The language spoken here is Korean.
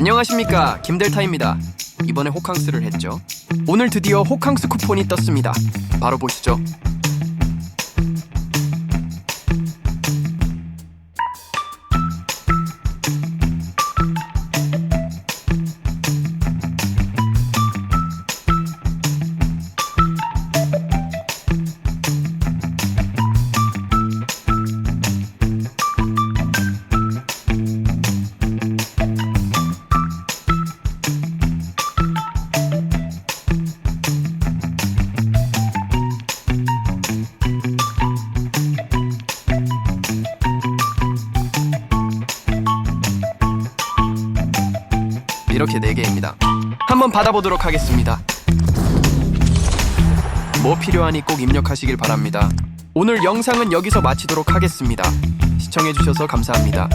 안녕하십니까 김델타입니다. 이번에 호캉스를 했죠. 오늘 드디어 호캉스 쿠폰이 떴습니다. 바로 보시죠. 이렇게 4개입니다. 한번 받아보도록 하겠습니다. 뭐 필요하니 꼭 입력하시길 바랍니다. 오늘 영상은 여기서 마치도록 하겠습니다. 시청해주셔서 감사합니다.